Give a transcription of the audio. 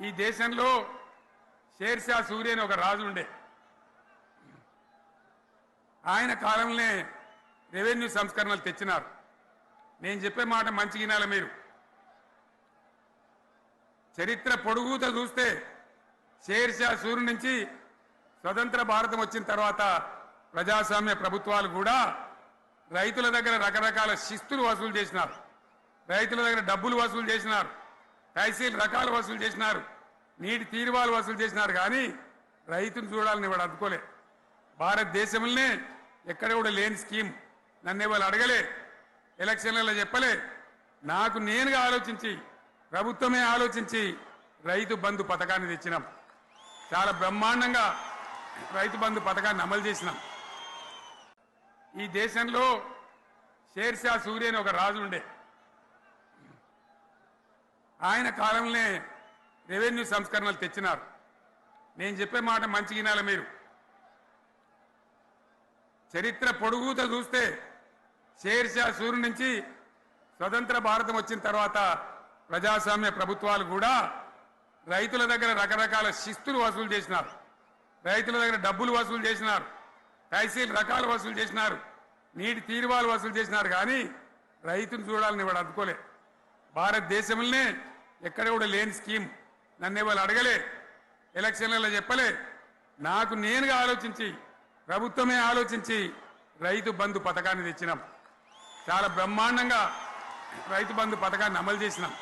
ఈ దేశంలో షేర్షా సూర్య అని ఒక రాజు ఉండే. ఆయన కాలంలోనే రెవెన్యూ సంస్కరణలు తెచ్చినారు. నేను చెప్పే మాట మంచి వినాల మీరు. చరిత్ర పొడుగుత చూస్తే షేర్షా సూర్యు నుంచి స్వతంత్ర భారతం వచ్చిన తర్వాత ప్రజాస్వామ్య ప్రభుత్వాలు కూడా రైతుల దగ్గర రకరకాల శిస్తులు వసూలు చేసినారు. రైతుల దగ్గర డబ్బులు వసూలు చేసినారు. తహసీల్ రకాలు వసూలు చేసినారు. నీటి తీరువాలు వసూలు చేసినారు కానీ రైతును చూడాలని వాడు అందుకోలే. భారతదేశంలోనే ఎక్కడ కూడా లేని స్కీమ్. నన్ను వాళ్ళు అడగలే ఎలక్షన్లలో చెప్పలే. నాకు నేనుగా ఆలోచించి ప్రభుత్వమే ఆలోచించి రైతు బంధు పథకాన్ని తెచ్చినాం. చాలా బ్రహ్మాండంగా రైతు బంధు పథకాన్ని అమలు చేసినాం. ఈ దేశంలో షేర్షా సూర్య అని ఒక రాజు ఉండే ఆయన కాలంలోనే రెవెన్యూ సంస్కరణలు తెచ్చినారు. నేను చెప్పే మాట మంచి వినాలి మీరు. చరిత్ర పొడుగుత చూస్తే షేర్షా సూర్యు నుంచి స్వతంత్ర భారతం వచ్చిన తర్వాత ప్రజాస్వామ్య ప్రభుత్వాలు కూడా రైతుల దగ్గర రకరకాల శిస్తులు వసూలు చేసినారు. రైతుల దగ్గర డబ్బులు వసూలు చేసినారు. తహసీల్ రకాలు వసూలు చేసినారు. నీటి తీరువాలు వసూలు చేసినారు. కానీ రైతును చూడాలని వాడు అందుకోలే. భారతదేశంలోనే ఎక్కడ కూడా లేని స్కీమ్. నన్ను ఇవాళ అడగలే ఎలక్షన్లలో చెప్పలే. నాకు నేనుగా ఆలోచించి ప్రభుత్వమే ఆలోచించి రైతు బంధు పథకాన్ని తెచ్చినాం. చాలా బ్రహ్మాండంగా రైతు బంధు పథకాన్ని అమలు చేసినాం.